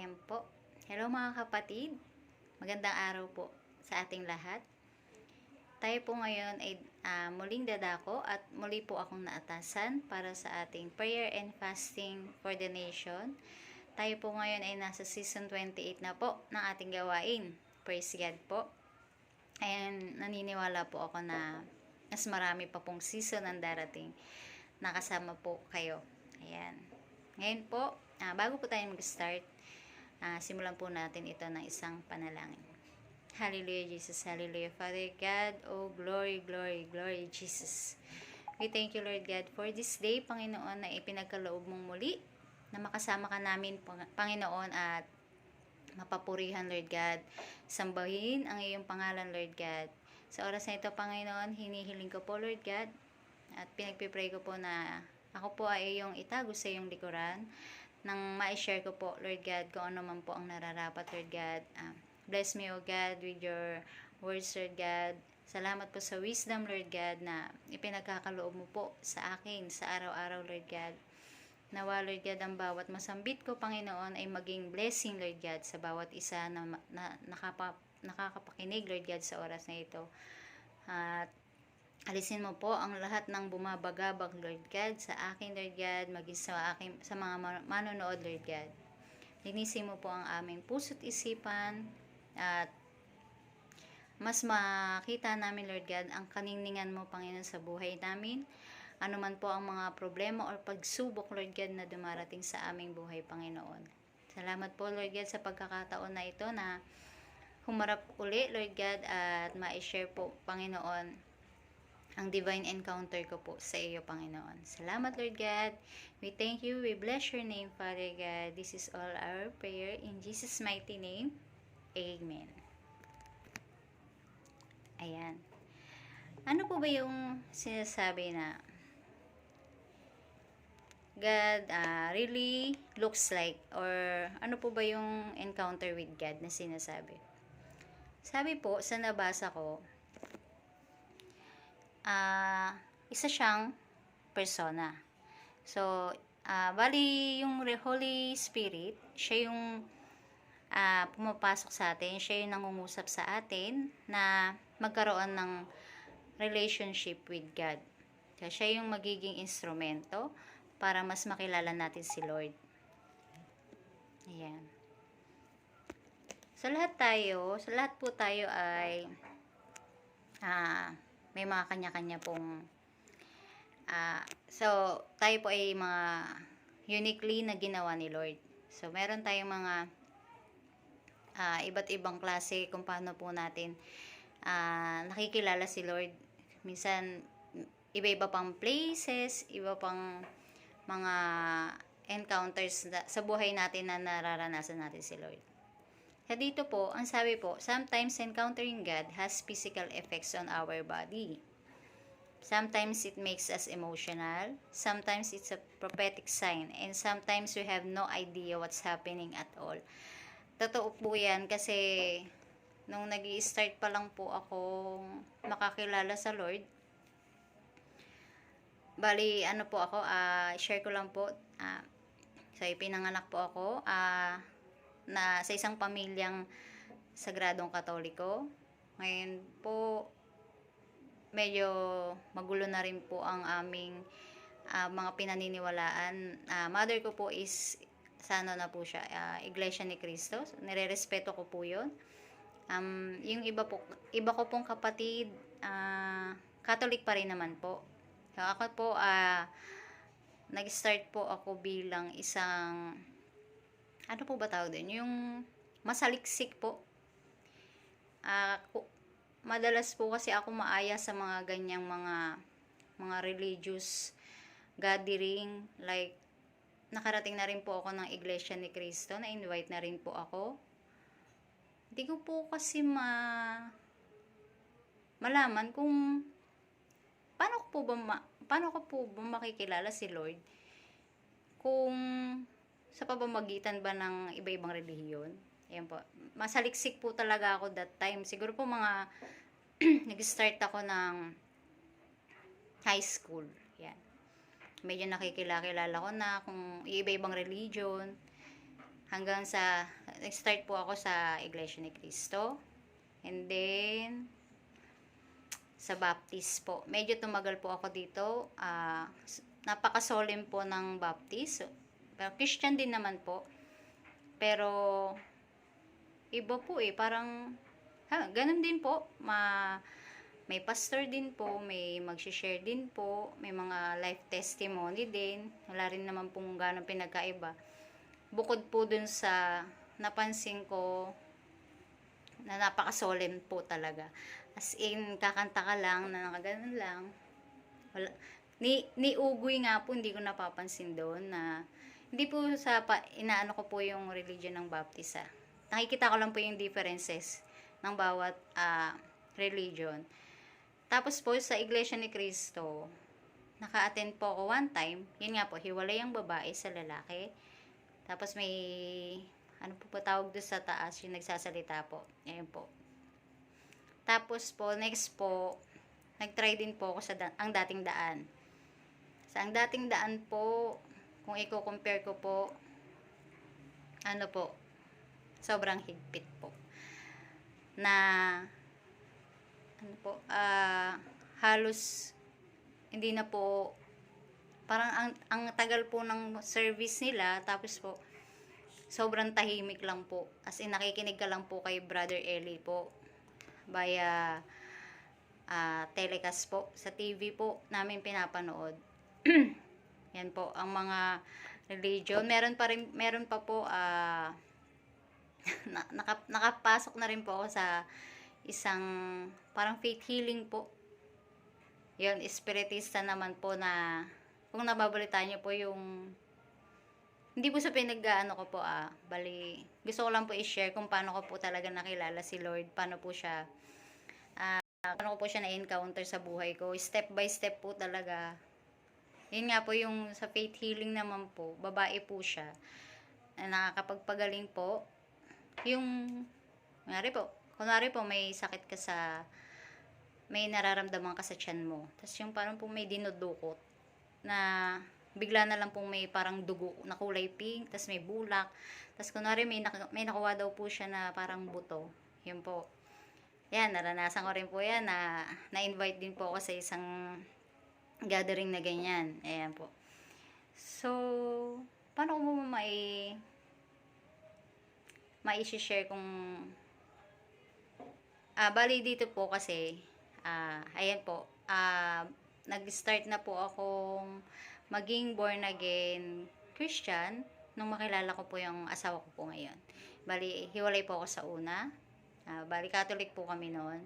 Ayan po. Hello mga kapatid. Magandang araw po sa ating lahat. Tayo po ngayon ay ah, muling dadako at muli po akong naatasan para sa ating prayer and fasting for the nation. Tayo po ngayon ay nasa season 28 na po ng ating gawain. Praise God po. Ayan, naniniwala po ako na mas marami pa pong season ang darating. Nakasama po kayo. Ayan. Ngayon po, ah, bago po tayo mag-start, ah, simulan po natin ito ng isang panalangin. Hallelujah, Jesus. Hallelujah, Father God. Oh, glory, glory, glory, Jesus. We thank you, Lord God, for this day, Panginoon, na ipinagkaloob mong muli, na makasama ka namin, Pang- Panginoon, at mapapurihan, Lord God. Sambahin ang iyong pangalan, Lord God. Sa oras na ito, Panginoon, hinihiling ko po, Lord God, at pinagpipray ko po na ako po ay iyong itago sa iyong likuran nang ma-share ko po, Lord God, kung ano man po ang nararapat, Lord God. Ah, bless me, O God, with your words, Lord God. Salamat po sa wisdom, Lord God, na ipinagkakaloob mo po sa akin sa araw-araw, Lord God. Nawa, Lord God, ang bawat masambit ko, Panginoon, ay maging blessing, Lord God, sa bawat isa na, na nakapa, nakakapakinig, Lord God, sa oras na ito. At alisin mo po ang lahat ng bumabagabag, Lord God, sa akin, Lord God, maging sa, akin, sa mga ma- manonood, Lord God. Linisin mo po ang aming puso't isipan at mas makita namin, Lord God, ang kaninningan mo, Panginoon, sa buhay namin. Ano man po ang mga problema o pagsubok, Lord God, na dumarating sa aming buhay, Panginoon. Salamat po, Lord God, sa pagkakataon na ito na humarap uli, Lord God, at ma-share po, Panginoon, ang divine encounter ko po sa iyo, Panginoon. Salamat, Lord God. We thank you. We bless your name, Father God. This is all our prayer in Jesus' mighty name. Amen. Ayan. Ano po ba yung sinasabi na God ah, really looks like or ano po ba yung encounter with God na sinasabi? Sabi po, sa nabasa ko, ah isa siyang persona. So, ah bali yung Holy Spirit, siya yung ah pumapasok sa atin, siya yung nangungusap sa atin na magkaroon ng relationship with God. Kaya siya yung magiging instrumento para mas makilala natin si Lord. Ayan. Sa lahat tayo, sa lahat po tayo ay ah, may mga kanya-kanya pong ah, so tayo po ay mga uniquely na ginawa ni Lord. So meron tayong mga ah, iba't ibang klase kung paano po natin ah, nakikilala si Lord. Minsan iba-iba pang places, iba pang mga encounters sa buhay natin na nararanasan natin si Lord. Kaya dito po, ang sabi po, sometimes encountering God has physical effects on our body. Sometimes it makes us emotional, sometimes it's a prophetic sign, and sometimes we have no idea what's happening at all. Totoo po yan kasi nung nag start pa lang po ako makakilala sa Lord, bali ano po ako, ah share ko lang po, ah so ipinanganak po ako, ah na sa isang pamilyang sagradong katoliko. Ngayon po, medyo magulo na rin po ang aming ah, mga pinaniniwalaan. Ah, mother ko po is, sa ano na po siya, ah, Iglesia ni Cristo. Nire-respeto ko po yun. Um, yung iba po, iba ko pong kapatid, ah, Catholic pa rin naman po. So, ako po, ah, nag-start po ako bilang isang, ano po ba tawag din? Yung masaliksik po. Ku- madalas po kasi ako maaya sa mga ganyang mga mga religious gathering like nakarating na rin po ako ng Iglesia ni Cristo na invite na rin po ako hindi ko po kasi ma malaman kung paano ko po ba ma, paano ko po ba makikilala si Lord kung sa pamamagitan ba ng iba-ibang relihiyon Ayan po. Masaliksik po talaga ako that time. Siguro po mga nag-start ako ng high school. Yan. Medyo nakikilala ko na kung iba-ibang religion. hanggang sa, nag-start po ako sa Iglesia ni Cristo. And then, sa Baptist po. Medyo tumagal po ako dito. ah napaka-solemn po ng Baptist. Pero Christian din naman po. Pero, iba po eh. Parang, ha, ganun din po. Ma, may pastor din po, may mag-share din po, may mga life testimony din. Wala rin naman pong ganong pinagkaiba. Bukod po dun sa napansin ko na napaka-solemn po talaga. As in, kakanta ka lang, na nakaganon lang. Wala. Ni, ni Ugoy nga po, hindi ko napapansin doon na hindi po sa pa, inaano ko po yung religion ng Baptist ah. Nakikita ko lang po yung differences ng bawat ah, religion. Tapos po sa Iglesia ni Cristo, naka-attend po ako one time. Yun nga po, hiwalay ang babae sa lalaki. Tapos may, ano po ba tawag doon sa taas, yung nagsasalita po. Ayun po. Tapos po, next po, nag-try din po ako sa da- ang dating daan. Sa ang dating daan po, kung i-compare ko po, ano po, sobrang higpit po. Na, ano po, ah, halos, hindi na po, parang ang, ang tagal po ng service nila, tapos po, sobrang tahimik lang po. As in, nakikinig ka lang po kay Brother Eli po, via ah, telecast po, sa TV po, namin pinapanood. Yan po, ang mga religion. Meron pa rin, meron pa po, na, naka, nakapasok na rin po ako sa isang parang faith healing po. Yun, espiritista naman po na kung nababalitaan niyo po yung hindi po sa pinag-ano ko po ah, bali, gusto ko lang po i-share kung paano ko po talaga nakilala si Lord, paano po siya, ah, paano ko po siya na-encounter sa buhay ko, step by step po talaga. Yun nga po yung sa faith healing naman po, babae po siya, na nakakapagpagaling po, yung, kunwari po, kunwari po may sakit ka sa, may nararamdaman ka sa tiyan mo, tapos yung parang po may dinudukot, na bigla na lang pong may parang dugo na kulay pink, tas may bulak. Tas kunwari may, nak- may nakuha daw po siya na parang buto. Yun po. Yan, naranasan ko rin po yan na na-invite din po ako sa isang gathering na ganyan. Ayan po. So, paano ko mo mai mai-share kung ah bali dito po kasi ah ayan po ah nag-start na po akong maging born again Christian nung makilala ko po yung asawa ko po ngayon. Bali, hiwalay po ako sa una. Ah, bali, Catholic po kami noon.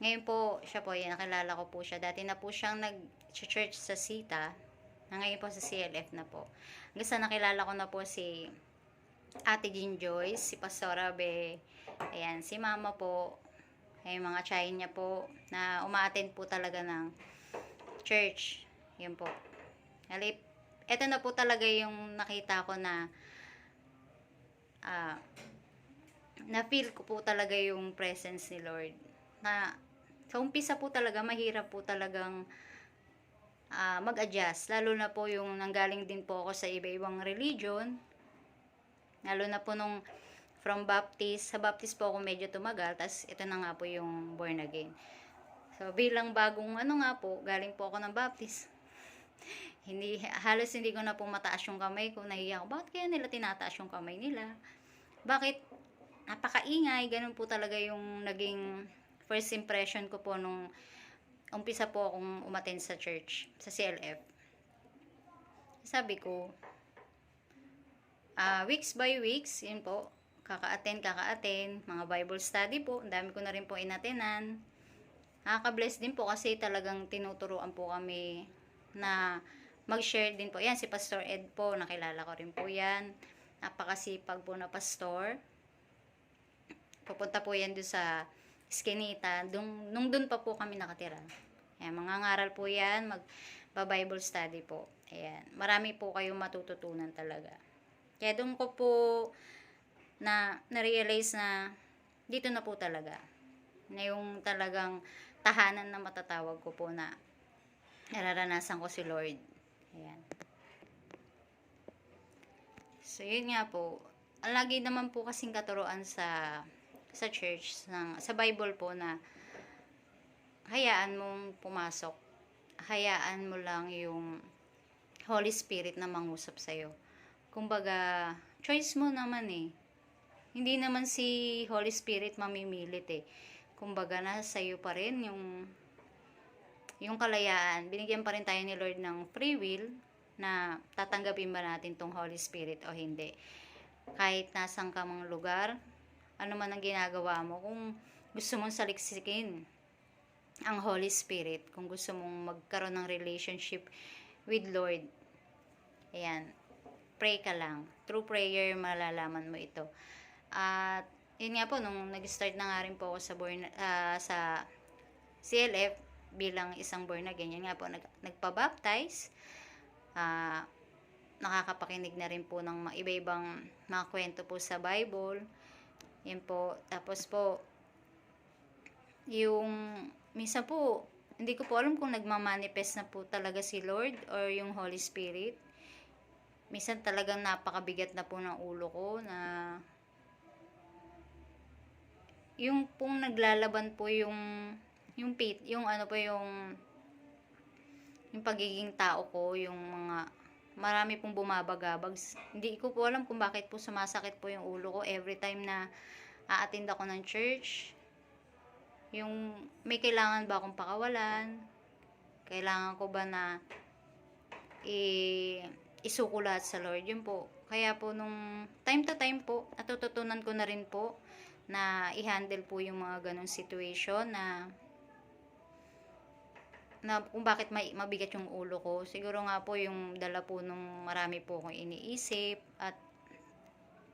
Ngayon po, siya po, yan, nakilala ko po siya. Dati na po siyang nag-church sa Sita. Na ngayon po sa CLF na po. Hanggang nakilala ko na po si Ate Jean Joyce, si Pastora Be, ayan, si Mama po, ay mga chain niya po, na umaattend po talaga ng church. Yun po. Halip, eto na po talaga yung nakita ko na ah na feel ko po talaga yung presence ni Lord. Na sa umpisa po talaga mahirap po talagang ah, mag-adjust. Lalo na po yung nanggaling din po ako sa iba-ibang religion. Lalo na po nung from Baptist, sa Baptist po ako medyo tumagal, tas ito na nga po yung born again. So, bilang bagong ano nga po, galing po ako ng Baptist. hindi, halos hindi ko na po mataas yung kamay ko. Nahiya ko, bakit kaya nila tinataas yung kamay nila? Bakit napakaingay? Ganun po talaga yung naging first impression ko po nung umpisa po akong umaten sa church, sa CLF. Sabi ko, ah weeks by weeks, yun po, kaka-attend, kaka-attend, mga Bible study po, ang dami ko na rin po inatenan. Nakaka-bless din po kasi talagang tinuturuan po kami na mag-share din po. Yan, si Pastor Ed po, nakilala ko rin po yan. Napakasipag po na pastor. Pupunta po yan doon sa Eskinita. Dung, nung doon pa po kami nakatira. Ayan, mga ngaral po yan, mag Bible study po. Ayan, marami po kayong matututunan talaga. Kaya doon ko po na na-realize na dito na po talaga. Na yung talagang tahanan na matatawag ko po na nararanasan ko si Lord. Ayan. So, yun nga po. lagi naman po kasing katuruan sa sa church ng sa Bible po na hayaan mong pumasok. Hayaan mo lang yung Holy Spirit na mangusap sa iyo. Kumbaga, choice mo naman eh. Hindi naman si Holy Spirit mamimilit eh. Kumbaga, nasa iyo pa rin yung yung kalayaan. Binigyan pa rin tayo ni Lord ng free will na tatanggapin ba natin tong Holy Spirit o hindi. Kahit nasang ka mang lugar, ano man ang ginagawa mo, kung gusto mong saliksikin ang Holy Spirit, kung gusto mong magkaroon ng relationship with Lord, ayan, pray ka lang. Through prayer, malalaman mo ito. At, yun nga po, nung nag-start na nga rin po ako sa, born, ah, sa CLF, bilang isang born again, yun nga po, nag, nagpa-baptize, ah, nakakapakinig na rin po ng iba-ibang mga kwento po sa Bible. Yan po. Tapos po, yung, minsan po, hindi ko po alam kung nagmamanifest na po talaga si Lord or yung Holy Spirit. Minsan talagang napakabigat na po ng ulo ko na yung pong naglalaban po yung yung pit, yung ano po yung yung pagiging tao ko, yung mga marami pong bumabagabag. Hindi ko po alam kung bakit po sumasakit po yung ulo ko every time na a-attend ako ng church. Yung may kailangan ba akong pakawalan? Kailangan ko ba na i isuko lahat sa Lord? Yun po. Kaya po nung time to time po, natututunan ko na rin po na i-handle po yung mga ganong situation na na kung bakit may, mabigat yung ulo ko. Siguro nga po yung dala po nung marami po akong iniisip at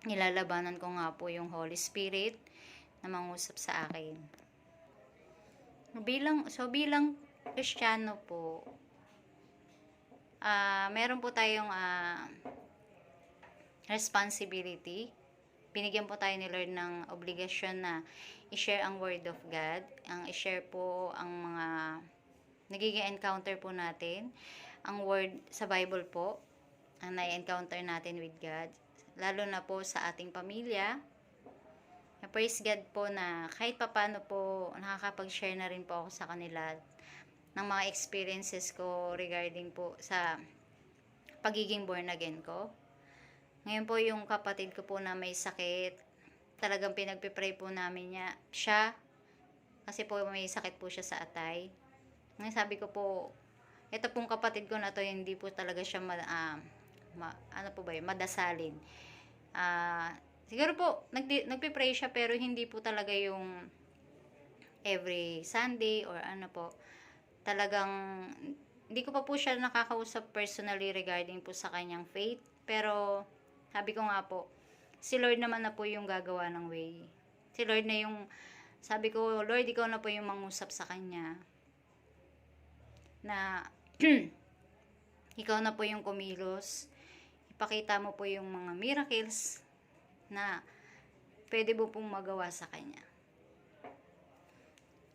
nilalabanan ko nga po yung Holy Spirit na mangusap sa akin. Bilang, so bilang Kristiyano po, ah meron po tayong ah, responsibility. Binigyan po tayo ni Lord ng obligasyon na i-share ang Word of God. Ang i-share po ang mga nagiging encounter po natin. Ang Word sa Bible po, ang na-encounter natin with God. Lalo na po sa ating pamilya. Praise God po na kahit papano po nakakapag-share na rin po ako sa kanila ng mga experiences ko regarding po sa pagiging born again ko. Ngayon po yung kapatid ko po na may sakit, talagang pinagpipray po namin niya, siya, kasi po may sakit po siya sa atay. Ngayon sabi ko po, ito pong kapatid ko na to, hindi po talaga siya, ma, ah, ma- ano po ba yun, madasalin. Ah, siguro po, nagdi, nagpipray siya pero hindi po talaga yung every Sunday or ano po. Talagang, hindi ko pa po siya nakakausap personally regarding po sa kanyang faith. Pero, sabi ko nga po, si Lord naman na po yung gagawa ng way. Si Lord na yung, sabi ko, Lord, ikaw na po yung mangusap sa kanya. Na, ikaw na po yung kumilos. Ipakita mo po yung mga miracles na pwede mo pong magawa sa kanya.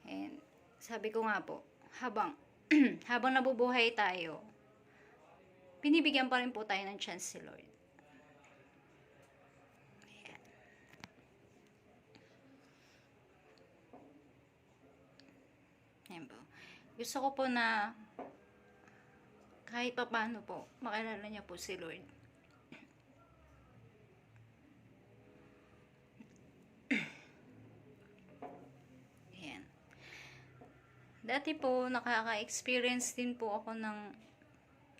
And, sabi ko nga po, habang, habang nabubuhay tayo, binibigyan pa rin po tayo ng chance si Lord. Ayan. Ayan. Gusto ko po na kahit pa paano po, makilala niya po si Lord. Ayan. Dati po, nakaka-experience din po ako ng,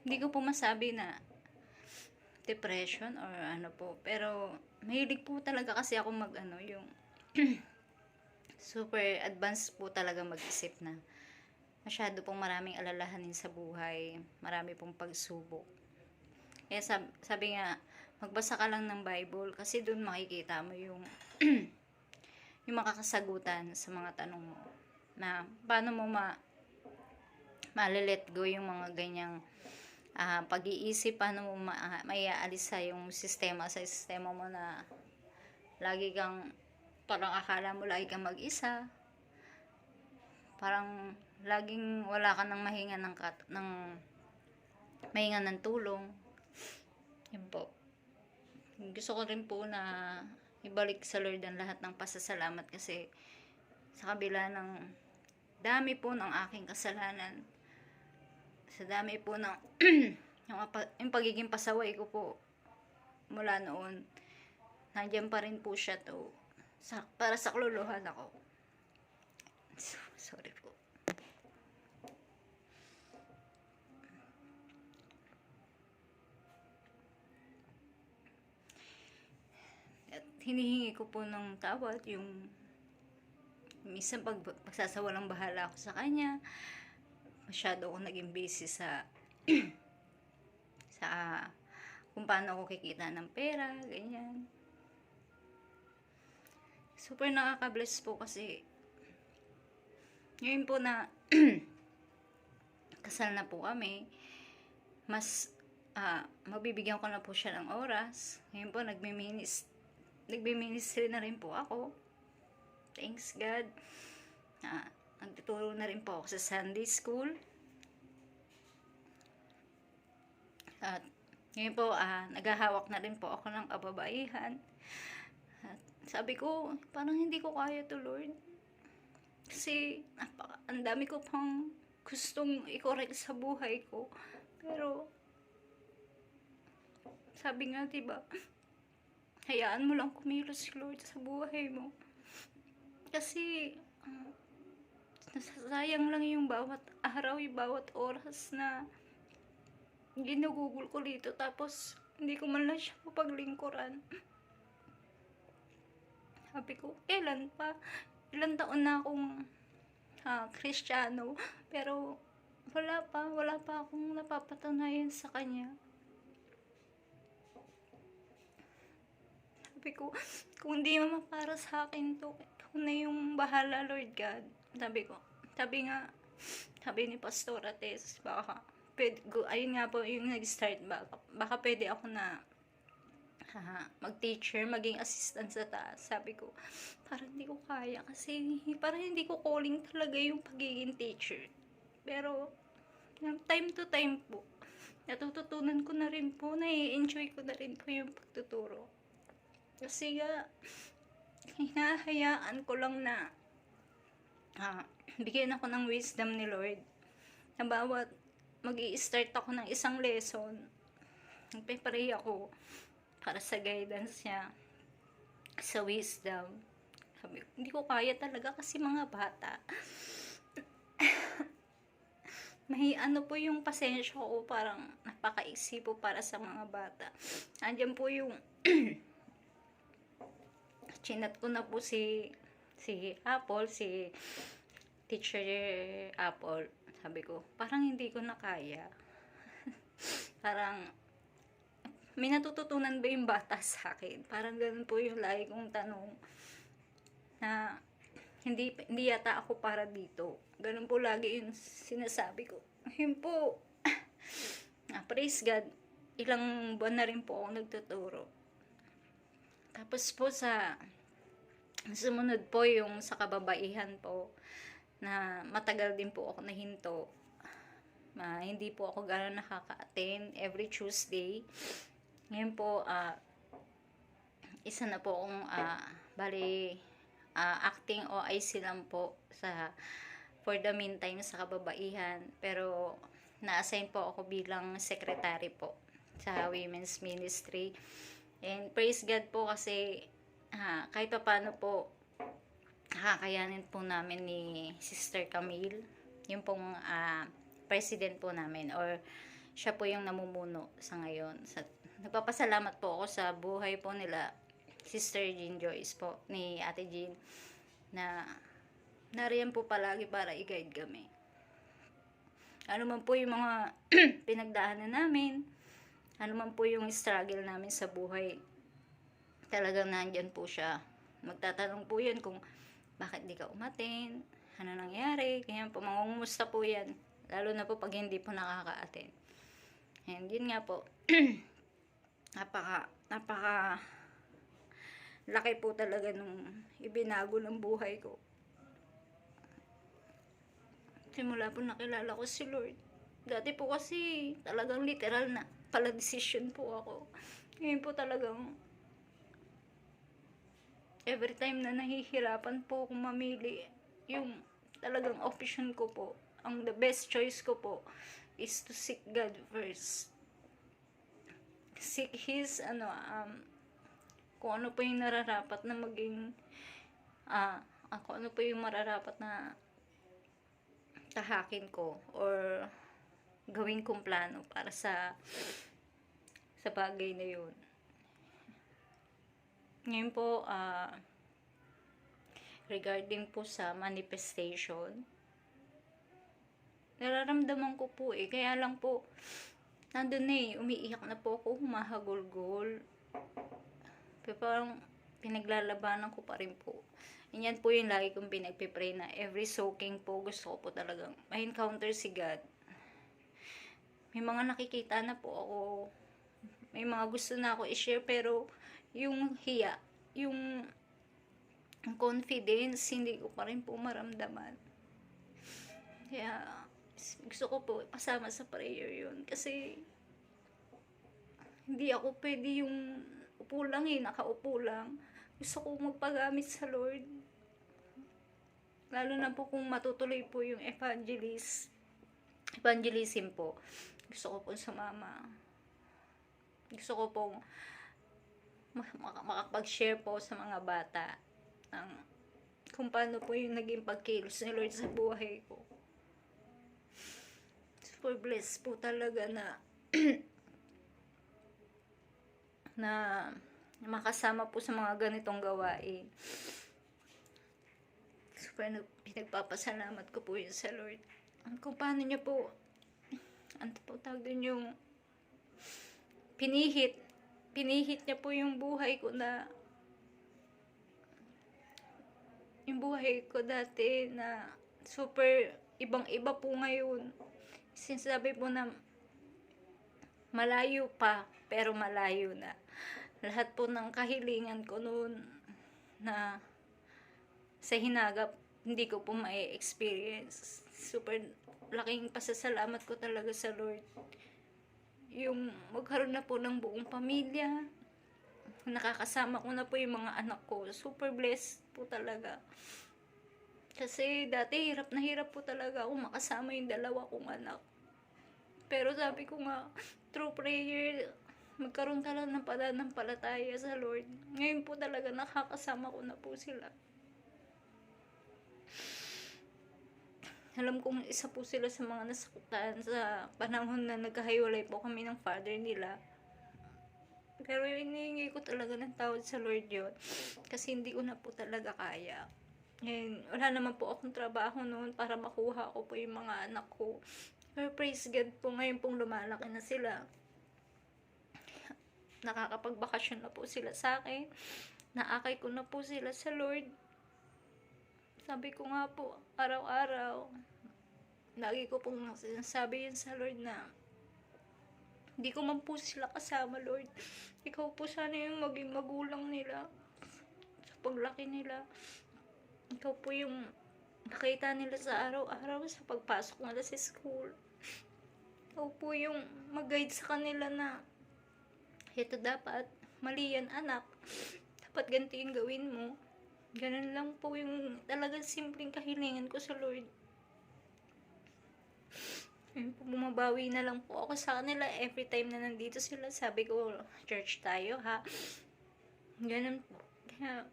hindi ko po masabi na depression or ano po. Pero, mahilig po talaga kasi ako mag, ano, yung super advanced po talaga mag-isip na masyado pong maraming alalahanin sa buhay, marami pong pagsubok. Kaya sabi, sabi nga, magbasa ka lang ng Bible kasi doon makikita mo yung yung makakasagutan sa mga tanong mo na paano mo ma ma-let go yung mga ganyang ah, pag-iisip, paano mo ma, maiaalis sa yung sistema sa sistema mo na lagi kang parang akala mo lagi kang mag-isa parang laging wala ka nang mahinga ng, kat, ng mahinga ng tulong. Yun po. Gusto ko rin po na ibalik sa Lord ang lahat ng pasasalamat kasi sa kabila ng dami po ng aking kasalanan, sa dami po ng yung, yung pagiging pasaway ko po mula noon, nandiyan pa rin po siya to. Sa, para sa kluluhan ako. So, sorry po. At hinihingi ko po ng tawad yung minsan pag pagsasawalang bahala ako sa kanya. Masyado ako naging busy sa sa kung paano ako kikita ng pera ganyan. Super nakaka-bless po kasi ngayon po na kasal na po kami mas ah, mabibigyan ko na po siya ng oras. Ngayon po nagmi-minis nagmi-ministry na rin po ako Thanks God. Ah, nagtuturo na rin po ako sa Sunday School. At ngayon po, ah, naghahawak na rin po ako ng kababaihan. At sabi ko, parang hindi ko kaya to Lord. Kasi, napaka, ang dami ko pang gustong i-correct sa buhay ko. Pero, sabi nga, diba, hayaan mo lang kumilos Lord sa buhay mo. Kasi, ah, nasasayang lang yung bawat araw, yung bawat oras na ginugugol ko dito. Tapos, hindi ko man lang siya mapaglingkuran. Sabi ko, kailan pa? Ilan taon na akong kristyano. Pero, wala pa. Wala pa akong napapatunayan sa kanya. Sabi ko, kung di naman para sa akin to, ikaw na yung bahala, Lord God. Sabi ko, sabi nga, sabi ni Pastor Ates, baka, pwede, ayun nga po yung nag-start, baka, baka pwede ako na ha, mag-teacher, maging assistant sa taas. Sabi ko, parang hindi ko kaya kasi parang hindi ko calling talaga yung pagiging teacher. Pero, time to time po, natututunan ko na rin po, nai-enjoy ko na rin po yung pagtuturo. Kasi nga, hinahayaan ko lang na ah, bigyan ako ng wisdom ni Lord na bawat mag start ako ng isang lesson, nagpe-pray ako para sa guidance niya, sa wisdom. Sabi hindi ko kaya talaga kasi mga bata. May ano po yung pasensya ko, parang napakaisi po para sa mga bata. Andiyan po yung chinat ko na po si si Apple, si teacher Apple. Sabi ko, parang hindi ko na kaya. parang may natututunan ba yung bata sa akin? Parang ganun po yung lagi kong tanong na hindi hindi yata ako para dito. Ganun po lagi yung sinasabi ko. Yun po. ah, praise God. Ilang buwan na rin po ako nagtuturo. Tapos po sa sumunod po yung sa kababaihan po na matagal din po ako nahinto. Ma, hindi po ako gano'n nakaka-attend every Tuesday. Ngayon po, ah, isa na po akong, ah, bali, ah, acting OIC lang po sa, for the meantime, sa kababaihan. Pero, na-assign po ako bilang secretary po sa women's ministry. And praise God po kasi ah, kahit pa paano po nakakayanin po namin ni Sister Camille, yung pong ah, president po namin or siya po yung namumuno sa ngayon. Sa, nagpapasalamat po ako sa buhay po nila Sister Jean Joyce po ni Ate Jean na nariyan po palagi para i-guide kami. Ano man po yung mga pinagdaanan namin, ano man po yung struggle namin sa buhay, talagang nandyan po siya. Magtatanong po yan kung bakit di ka umaten, ano nangyari, kaya po mangungumusta po yan. Lalo na po pag hindi po nakaka-attend. And yun nga po, napaka, napaka, laki po talaga nung ibinago ng buhay ko. Simula po nakilala ko si Lord. Dati po kasi talagang literal na pala decision po ako. Ngayon po talagang every time na nahihirapan po akong mamili, yung talagang option ko po, ang the best choice ko po, is to seek God first. Seek His, ano, um, kung ano po yung nararapat na maging, ah, ah, kung ano po yung mararapat na tahakin ko, or gawin kong plano para sa sa bagay na yun. Ngayon po, ah, regarding po sa manifestation, nararamdaman ko po eh. Kaya lang po, nandun na eh, umiiyak na po ako, humahagulgol. Pero parang pinaglalabanan ko pa rin po. Yan po yung lagi kong pinagpipray na every soaking po, gusto ko po talagang ma-encounter si God. May mga nakikita na po ako, may mga gusto na ako i-share, pero yung hiya, yung confidence, hindi ko pa rin po maramdaman. Kaya, gusto ko po pasama sa prayer yun. Kasi, hindi ako pwede yung upo lang eh, nakaupo lang. Gusto ko magpagamit sa Lord. Lalo na po kung matutuloy po yung evangelist, evangelism po. Gusto ko po sumama. Gusto ko pong mak- mak- makapag-share po sa mga bata ng kung paano po yung naging pagkilos ni Lord sa buhay ko. Super blessed po talaga na na makasama po sa mga ganitong gawain. Super nag- pinagpapasalamat ko po yun sa Lord. Kung paano niya po, ano po tawag dun yung pinihit, pinihit niya po yung buhay ko na yung buhay ko dati na super ibang-iba po ngayon. Sinasabi po na malayo pa, pero malayo na. Lahat po ng kahilingan ko noon na sa hinagap, hindi ko po ma-experience. Super laking pasasalamat ko talaga sa Lord. Yung magkaroon na po ng buong pamilya, nakakasama ko na po yung mga anak ko. Super blessed po talaga. Kasi dati hirap na hirap po talaga ako makasama yung dalawa kong anak. Pero sabi ko nga, through prayer, magkaroon ka lang ng pananampalataya sa Lord. Ngayon po talaga nakakasama ko na po sila. Alam kong isa po sila sa mga nasaktan sa panahon na nagkahiwalay po kami ng father nila. Pero inihingi ko talaga ng tawad sa Lord yun. Kasi hindi ko na po talaga kaya. And wala naman po akong trabaho noon para makuha ko po yung mga anak ko. Pero praise God po, ngayon pong lumalaki na sila. Nakakapagbakasyon na po sila sa akin. Naakay ko na po sila sa Lord. Sabi ko nga po, araw-araw, lagi ko pong sinasabi yun sa Lord na hindi ko man po sila kasama, Lord. Ikaw po sana yung maging magulang nila sa paglaki nila. Ikaw po yung nakita nila sa araw-araw sa pagpasok nila sa school. Ikaw po yung mag-guide sa kanila na ito dapat, mali yan anak. Dapat ganito yung gawin mo. Ganun lang po yung talagang simpleng kahilingan ko sa Lord. Ayun po, bumabawi na lang po ako sa kanila every time na nandito sila. Sabi ko, church tayo ha. Ganun po. Kaya,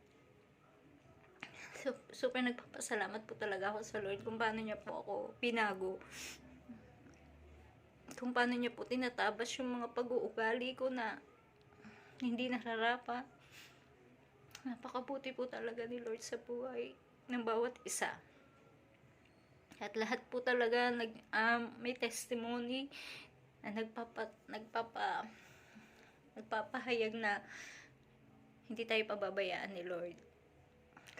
su- super nagpapasalamat po talaga ako sa Lord kung paano niya po ako pinago. Kung paano niya po tinatabas yung mga pag-uugali ko na hindi nararapat. Napakabuti po talaga ni Lord sa buhay ng bawat isa. At lahat po talaga nag um, may testimony na nagpapa nagpapa nagpapahayag na hindi tayo pababayaan ni Lord.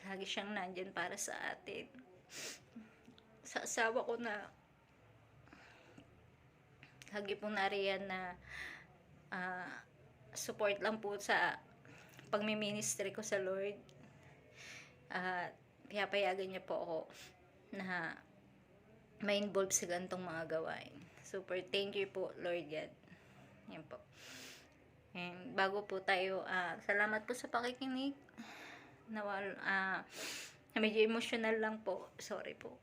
Lagi siyang nandyan para sa atin. Sa asawa ko na lagi pong nariyan na ah, support lang po sa pagmi-ministry ko sa Lord. At piyapayagan niya po ako na ma-involve sa gantong mga gawain. Super thank you po, Lord God. Yan po. And bago po tayo, ah, salamat po sa pakikinig. nawal, ah, medyo emotional lang po. Sorry po.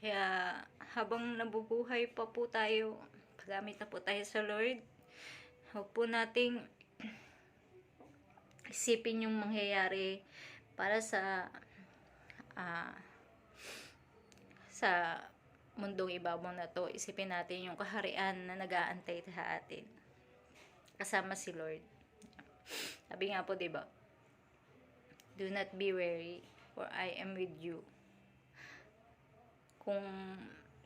Kaya habang nabubuhay pa po tayo, pagamit na po tayo sa Lord. Huwag po nating isipin yung mangyayari para sa ah, sa mundong ibabaw na to. Isipin natin yung kaharian na nag-aantay sa atin. Kasama si Lord. Sabi nga po, 'di? Do not be weary, for I am with you. Kung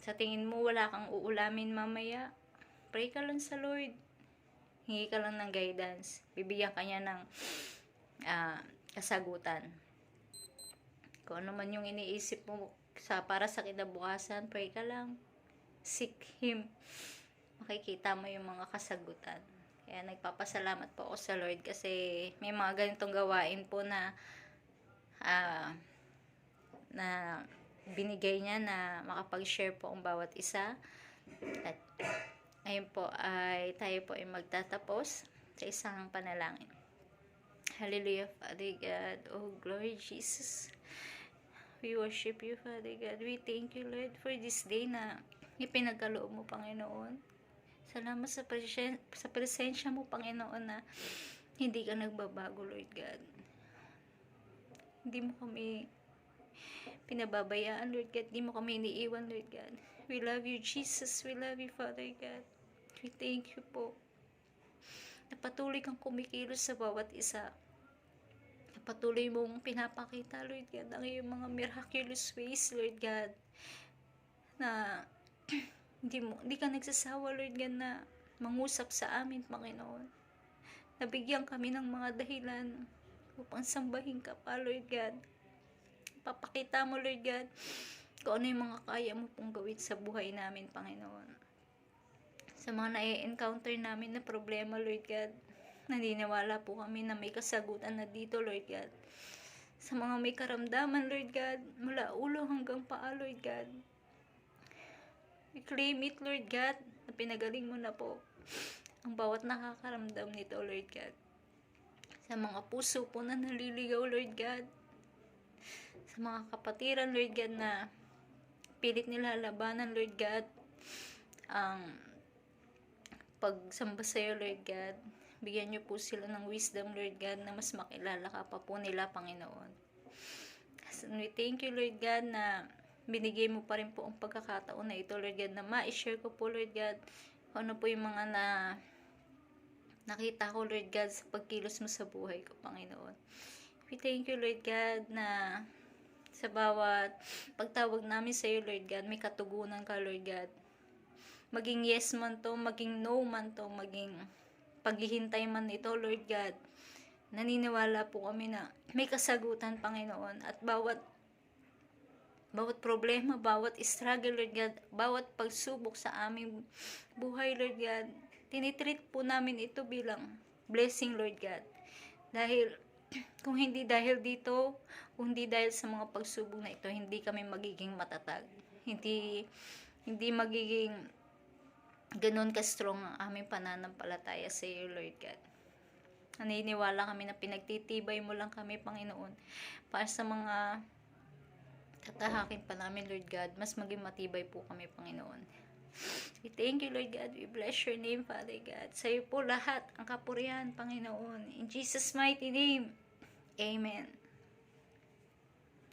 sa tingin mo wala kang uulamin mamaya, pray ka lang sa Lord. Hingi ka lang ng guidance. Bibigyan ka niya ng ah, kasagutan. Kung ano man yung iniisip mo sa para sa kinabukasan, pray ka lang. Seek Him. Makikita mo yung mga kasagutan. Kaya nagpapasalamat po ako sa Lord kasi may mga ganitong gawain po na ah, na binigay niya na makapag-share po ang bawat isa. At ayun po ay tayo po ay magtatapos sa isang panalangin. Hallelujah, Father God. Oh, glory Jesus. We worship you, Father God. We thank you, Lord, for this day na ipinagkaloob mo, Panginoon. Salamat sa, presen- sa presensya mo, Panginoon, na hindi ka nagbabago, Lord God. Hindi mo kami pinababayaan, Lord God. Hindi mo kami iniiwan, Lord God. We love you, Jesus. We love you, Father God. We thank you po. Napatuloy kang kumikilos sa bawat isa. Napatuloy mong pinapakita, Lord God, ang iyong mga miraculous ways, Lord God. Na hindi mo hindi ka nagsasawa, Lord God, na mangusap sa amin, Panginoon. Nabigyan kami ng mga dahilan upang sambahin ka pa, Lord God. Papakita mo, Lord God, kung ano yung mga kaya mo pong gawin sa buhay namin, Panginoon. Sa mga na-encounter namin na problema, Lord God, naniniwala po kami na may kasagutan na dito, Lord God. Sa mga may karamdaman, Lord God, mula ulo hanggang paa, Lord God. We claim it, Lord God, na pinagaling mo na po ang bawat nakakaramdam nito, Lord God. Sa mga puso po na naliligaw, Lord God. Sa mga kapatiran, Lord God, na pilit nila labanan, Lord God, ang pagsamba sa iyo, Lord God. Bigyan niyo po sila ng wisdom, Lord God, na mas makilala ka pa po nila, Panginoon. And we thank you, Lord God, na binigay mo pa rin po ang pagkakataon na ito, Lord God, na ma-share ko po, Lord God, ano po yung mga na nakita ko, Lord God, sa pagkilos mo sa buhay ko, Panginoon. We thank you, Lord God, na sa bawat pagtawag namin sa iyo, Lord God, may katugunan ka, Lord God. Maging yes man to, maging no man to, maging paghihintay man ito, Lord God. Naniniwala po kami na may kasagutan, Panginoon, at bawat bawat problema, bawat struggle, Lord God, bawat pagsubok sa aming buhay, Lord God, tinitreat po namin ito bilang blessing, Lord God. Dahil, kung hindi dahil dito, kung hindi dahil sa mga pagsubok na ito, hindi kami magiging matatag. Hindi, hindi magiging ganun ka-strong ang aming pananampalataya sa iyo, Lord God. Naniniwala kami na pinagtitibay mo lang kami, Panginoon, para sa mga tatahakin pa namin, Lord God, mas maging matibay po kami, Panginoon. We thank you, Lord God. We bless your name, Father God. Sa iyo po lahat ang kapurihan, Panginoon. In Jesus' mighty name, Amen.